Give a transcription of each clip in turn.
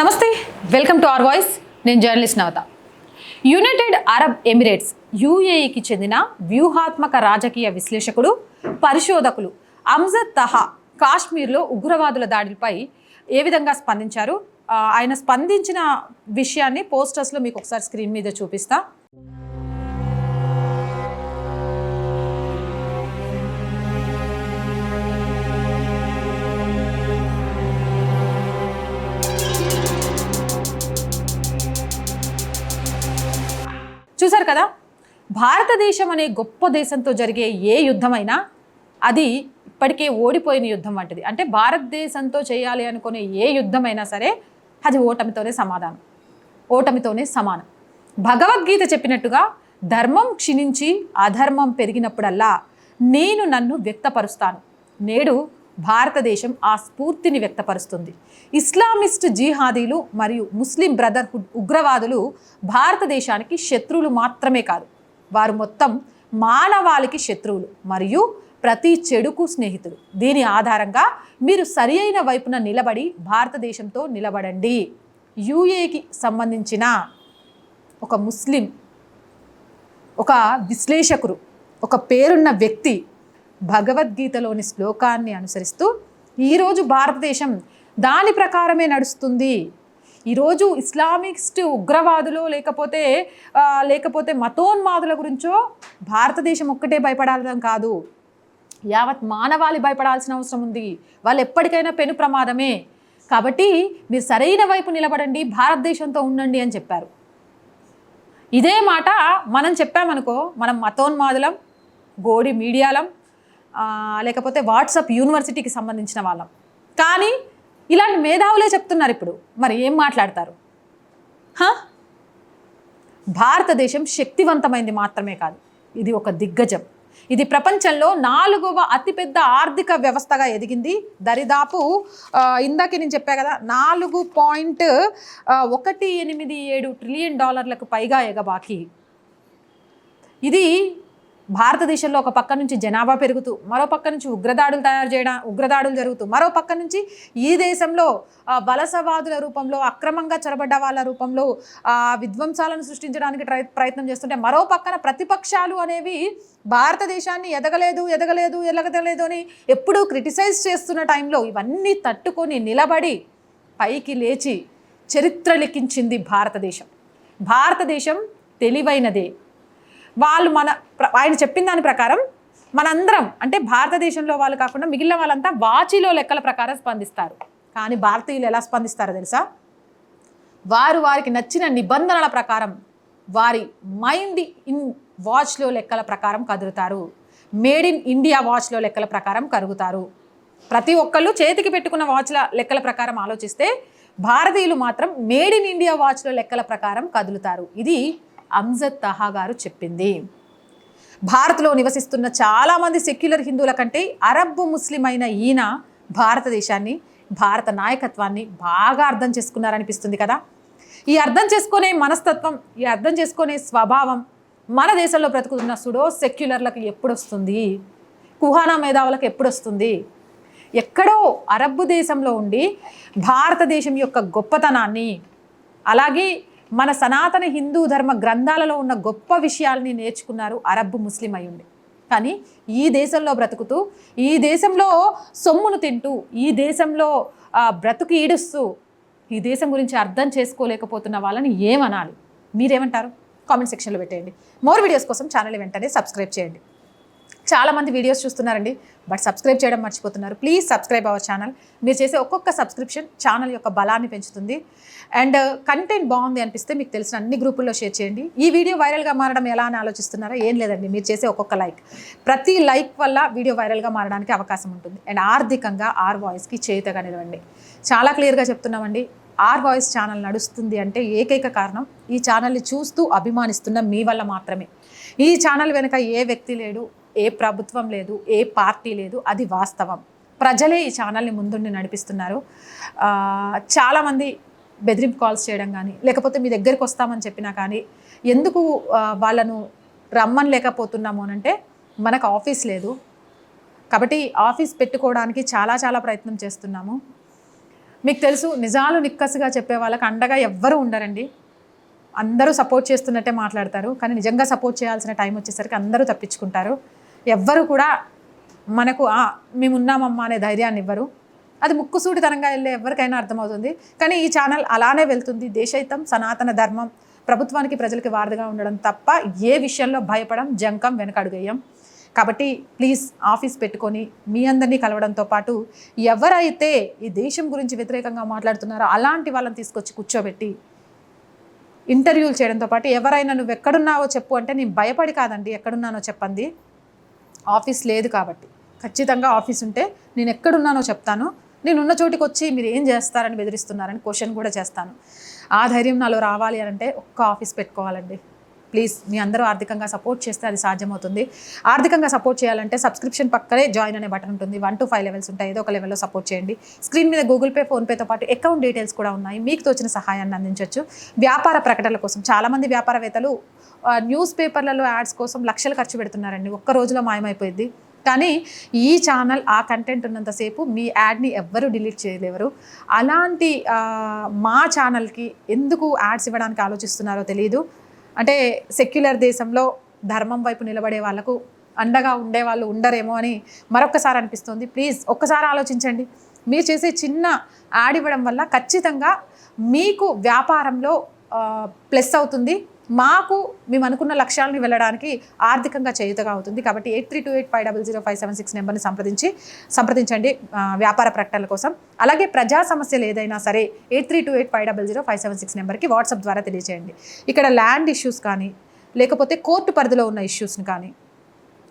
నమస్తే welcome to R voice. నేను journalist Navata. United Arab Emirates యుఏఈకి చెందిన వ్యూహాత్మక రాజకీయ విశ్లేషకుడు పరిశోధకులు అమ్జద్ తహా కాశ్మీర్లో ఉగ్రవాదుల దాడిపై ఏ విధంగా స్పందించారు? ఆయన స్పందించిన విషయాన్ని పోస్టర్స్లో మీకు ఒకసారి స్క్రీన్ మీద చూపిస్తా. కదా? భారతదేశం అనే గొప్ప దేశంతో జరిగే ఏ యుద్ధమైనా అది ఇప్పటికే ఓడిపోయిన యుద్ధం వంటిది. అంటే భారతదేశంతో చేయాలి అనుకునే ఏ యుద్ధమైనా సరే అది ఓటమితోనే సమాధానం. ఓటమితోనే సమానం. భగవద్గీత చెప్పినట్టుగా ధర్మం క్షీణించి అధర్మం పెరిగినప్పుడల్లా నేను నన్ను వ్యక్తపరుస్తాను. నేడు భారతదేశం ఆ స్ఫూర్తిని వ్యక్తపరుస్తుంది. ఇస్లామిస్ట్ జిహాదీలు మరియు ముస్లిం బ్రదర్హుడ్ ఉగ్రవాదులు భారతదేశానికి శత్రువులు మాత్రమే కాదు వారు మొత్తం మానవాళికి శత్రువులు మరియు ప్రతి చెడుకు స్నేహితులు. దీని ఆధారంగా మీరు సరి అయిన వైపున నిలబడి భారతదేశంతో నిలబడండి. యుఏకి సంబంధించిన ఒక ముస్లిం ఒక విశ్లేషకుడు ఒక పేరున్న వ్యక్తి భగవద్గీతలోని శ్లోకాన్ని అనుసరిస్తూ ఈరోజు భారతదేశం దాని ప్రకారమే నడుస్తుంది. ఈరోజు ఇస్లామిక్స్ట్ ఉగ్రవాదులు లేకపోతే లేకపోతే మతోన్మాదుల గురించో భారతదేశం ఒక్కటే భయపడాలని కాదు. యావత్ మానవాళి భయపడాల్సిన అవసరం ఉంది. వాళ్ళు ఎప్పటికైనా పెను ప్రమాదమే. కాబట్టి మీరు సరైన వైపు నిలబడండి భారతదేశంతో ఉండండి అని చెప్పారు. ఇదే మాట మనం చెప్పామనుకో మనం మతోన్మాదులం గోడి మీడియాలం లేకపోతే వాట్సాప్ యూనివర్సిటీకి సంబంధించిన వాళ్ళం. కానీ ఇలాంటి మేధావులే చెప్తున్నారు ఇప్పుడు. మరి ఏం మాట్లాడతారు? భారతదేశం శక్తివంతమైంది మాత్రమే కాదు. ఇది ఒక దిగ్గజం. ఇది ప్రపంచంలో నాలుగవ అతిపెద్ద ఆర్థిక వ్యవస్థగా ఎదిగింది. దరిదాపు ఇందాక నేను చెప్పా కదా నాలుగు పాయింట్ ఒకటి ఎనిమిది ఏడు ట్రిలియన్ డాలర్లకు పైగా ఎగబాకి. ఇది భారతదేశంలో ఒక పక్క నుంచి జనాభా పెరుగుతూ మరో పక్క నుంచి ఉగ్రదాడులు తయారు చేయడం ఉగ్రదాడులు జరుగుతూ మరో పక్క నుంచి ఈ దేశంలో వలసవాదుల రూపంలో అక్రమంగా చొరబడ్డ వాళ్ళ రూపంలో విధ్వంసాలను సృష్టించడానికి ప్రయత్నం చేస్తుంటే మరో పక్కన ప్రతిపక్షాలు అనేవి భారతదేశాన్ని ఎదగలేదు ఎదగలేదు ఎదగలేదు అని ఎప్పుడూ క్రిటిసైజ్ చేస్తున్న టైంలో ఇవన్నీ తట్టుకొని నిలబడి పైకి లేచి చరిత్ర లిఖించింది భారతదేశం. భారతదేశం తెలివైనదే. వాళ్ళు మన ప్ర- ఆయన చెప్పిన దాని ప్రకారం మనందరం అంటే భారతదేశంలో వాళ్ళు కాకుండా మిగిలిన వాళ్ళంతా వాచిలో లెక్కల ప్రకారం స్పందిస్తారు. కానీ భారతీయులు ఎలా స్పందిస్తారో తెలుసా? వారు వారికి నచ్చిన నిబంధనల ప్రకారం వారి మైండ్ ఇన్ వాచ్లో లెక్కల ప్రకారం కదులుతారు. మేడ్ ఇన్ ఇండియా వాచ్లో లెక్కల ప్రకారం కరుగుతారు. ప్రతి ఒక్కళ్ళు చేతికి పెట్టుకున్న వాచ్ల లెక్కల ప్రకారం ఆలోచిస్తే భారతీయులు మాత్రం మేడ్ ఇన్ ఇండియా వాచ్లో లెక్కల ప్రకారం కదులుతారు. ఇది అంజద్ తహా గారు చెప్పింది. భారత్లో నివసిస్తున్న చాలామంది సెక్యులర్ హిందువుల కంటే అరబ్ ముస్లిం అయిన ఈయన భారతదేశాన్ని భారత నాయకత్వాన్ని బాగా అర్థం చేసుకున్నారనిపిస్తుంది కదా. ఈ అర్థం చేసుకునే మనస్తత్వం ఈ అర్థం చేసుకునే స్వభావం మన దేశంలో బ్రతుకుతున్న సుడో సెక్యులర్లకు ఎప్పుడొస్తుంది? కుహానా మేధావులకు ఎప్పుడొస్తుంది? ఎక్కడో అరబ్ దేశంలో ఉండి భారతదేశం యొక్క గొప్పతనాన్ని అలాగే మన సనాతన హిందూ ధర్మ గ్రంథాలలో ఉన్న గొప్ప విషయాల్ని నేర్చుకున్నారు అరబ్ ముస్లిం అయ్యుండి. కానీ ఈ దేశంలో బ్రతుకుతూ ఈ దేశంలో సొమ్మును తింటూ ఈ దేశంలో బ్రతుకు ఈడుస్తూ ఈ దేశం గురించి అర్థం చేసుకోలేకపోతున్న వాళ్ళని ఏమనాలి? మీరేమంటారు? కామెంట్ సెక్షన్లో పెట్టేయండి. మోర్ వీడియోస్ కోసం ఛానల్ వెంటనే సబ్స్క్రైబ్ చేయండి. చాలామంది వీడియోస్ చూస్తున్నారండి బట్ సబ్స్క్రైబ్ చేయడం మర్చిపోతున్నారు. ప్లీజ్ సబ్స్క్రైబ్ అవర్ ఛానల్ మీరు చేసే ఒక్కొక్క సబ్స్క్రిప్షన్ ఛానల్ యొక్క బలాన్ని పెంచుతుంది. అండ్ కంటెంట్ uh, బాగుంది అనిపిస్తే మీకు తెలిసిన అన్ని గ్రూపుల్లో షేర్ చేయండి. ఈ వీడియో వైరల్గా మారడం ఎలా అని ఆలోచిస్తున్నారా? ఏం లేదండి మీరు చేసే ఒక్కొక్క లైక్ ప్రతి లైక్ వల్ల వీడియో వైరల్గా మారడానికి అవకాశం ఉంటుంది. అండ్ ఆర్థికంగా ఆర్ వాయిస్కి చేతగా నిలవండి. చాలా క్లియర్గా చెప్తున్నామండి ఆర్ వాయిస్ ఛానల్ నడుస్తుంది అంటే ఏకైక కారణం ఈ ఛానల్ని చూస్తూ అభిమానిస్తున్న మీ వల్ల మాత్రమే. ఈ ఛానల్ వెనుక ఏ వ్యక్తి లేడు ఏ ప్రభుత్వం లేదు ఏ పార్టీ లేదు అది వాస్తవం. ప్రజలే ఈ ఛానల్ని ముందుండి నడిపిస్తున్నారు. చాలామంది బెదిరింపు కాల్స్ చేయడం కానీ లేకపోతే మీ దగ్గరికి వస్తామని చెప్పినా కానీ ఎందుకు వాళ్ళను రమ్మని లేకపోతున్నాము అని అంటే మనకు ఆఫీస్ లేదు. కాబట్టి ఆఫీస్ పెట్టుకోవడానికి చాలా చాలా ప్రయత్నం చేస్తున్నాము. మీకు తెలుసు నిజాలు నిక్కసుగా చెప్పే వాళ్ళకి అండగా ఎవ్వరూ ఉండరండి. అందరూ సపోర్ట్ చేస్తున్నట్టే మాట్లాడతారు. కానీ నిజంగా సపోర్ట్ చేయాల్సిన టైం వచ్చేసరికి అందరూ తప్పించుకుంటారు. ఎవ్వరు కూడా మనకు మేమున్నామమ్మా మేము ఉన్నామమ్మా అనే ధైర్యాన్ని ఇవ్వరు. అది ముక్కుసూటితనంగా వెళ్ళే ఎవరికైనా అర్థమవుతుంది. కానీ ఈ ఛానల్ అలానే వెళ్తుంది. దేశహితం సనాతన ధర్మం ప్రభుత్వానికి ప్రజలకి వారధిగా ఉండడం తప్ప ఏ విషయంలో భయపడం జంకం వెనకడుగేయం కాబట్టి ప్లీజ్ ఆఫీస్ పెట్టుకొని మీ అందరినీ కలవడంతో పాటు ఎవరైతే ఈ దేశం గురించి వ్యతిరేకంగా మాట్లాడుతున్నారో అలాంటి వాళ్ళని తీసుకొచ్చి కూర్చోబెట్టి ఇంటర్వ్యూలు చేయడంతో పాటు ఎవరైనా నువ్వు ఎక్కడున్నావో చెప్పు అంటే నేను భయపడి కాదండి. ఎక్కడున్నానో చెప్పండి. ఆఫీస్ లేదు కాబట్టి. ఖచ్చితంగా ఆఫీస్ ఉంటే నేను ఎక్కడున్నానో చెప్తాను. నేను ఉన్న చోటికి వచ్చి మీరు ఏం చేస్తారని బెదిరిస్తున్నారని క్వశ్చన్ కూడా చేస్తాను. ఆ ధైర్యం నాలో రావాలి అని అంటే ఒక్క ఆఫీస్ పెట్టుకోవాలండి. ప్లీజ్ మీ అందరూ ఆర్థికంగా సపోర్ట్ చేస్తే అది సాధ్యమవుతుంది. ఆర్థికంగా సపోర్ట్ చేయాలంటే సబ్స్క్రిప్షన్ పక్కనే జాయిన్ అనే బటన్ ఉంటుంది. వన్ టు ఫైవ్ లెవెల్స్ ఉంటాయి. ఏదో ఒక లెవెల్లో సపోర్ట్ చేయండి. స్క్రీన్ మీద గూగుల్ పే ఫోన్పేతో పాటు అకౌంట్ డీటెయిల్స్ కూడా ఉన్నాయి. మీకు తోచిన సహాయాన్ని అందించవచ్చు వ్యాపార ప్రకటనల కోసం చాలామంది వ్యాపారవేత్తలు న్యూస్ పేపర్లలో యాడ్స్ కోసం లక్షలు ఖర్చు పెడుతున్నారండి. ఒక్క రోజులో మాయమైపోయింది కానీ ఈ ఛానల్ ఆ కంటెంట్ ఉన్నంతసేపు మీ యాడ్ని ఎవ్వరూ డిలీట్ చేయలేవరు. అలాంటి మా ఛానల్కి ఎందుకు యాడ్స్ ఇవ్వడానికి ఆలోచిస్తున్నారో తెలియదు అంటే సెక్యులర్ దేశంలో ధర్మం వైపు నిలబడే వాళ్ళకు అండగా ఉండే వాళ్ళు ఉండరేమో అని మరొకసారి అనిపిస్తుంది. ప్లీజ్ ఒక్కసారి ఆలోచించండి. మీరు చేసే చిన్న యాడ్ ఇవ్వడం వల్ల ఖచ్చితంగా మీకు వ్యాపారంలో ప్లస్ అవుతుంది. మాకు మేము అనుకున్న లక్ష్యాలను వెళ్ళడానికి ఆర్థికంగా చేయుతగా అవుతుంది. కాబట్టి eight three two eight five double zero five seven six నెంబర్ని సంప్రదించి సంప్రదించండి వ్యాపార ప్రకటనల కోసం. అలాగే ప్రజా సమస్యలు ఏదైనా సరే eight three two eight five double zero five seven six నెంబర్కి వాట్సాప్ ద్వారా తెలియజేయండి ఇక్కడ ల్యాండ్ ఇష్యూస్ కానీ లేకపోతే కోర్టు పరిధిలో ఉన్న ఇష్యూస్ని కానీ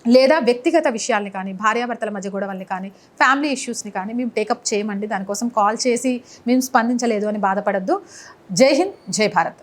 లేదా వ్యక్తిగత విషయాల్ని కానీ భార్యాభర్తల మధ్య గొడవల్ని కానీ ఫ్యామిలీ ఇష్యూస్ని కానీ మేము టేకప్ చేయమండి. దానికోసం కాల్ చేసి మేము స్పందించలేదు అని బాధపడద్దు. జై హింద్ జై భారత్.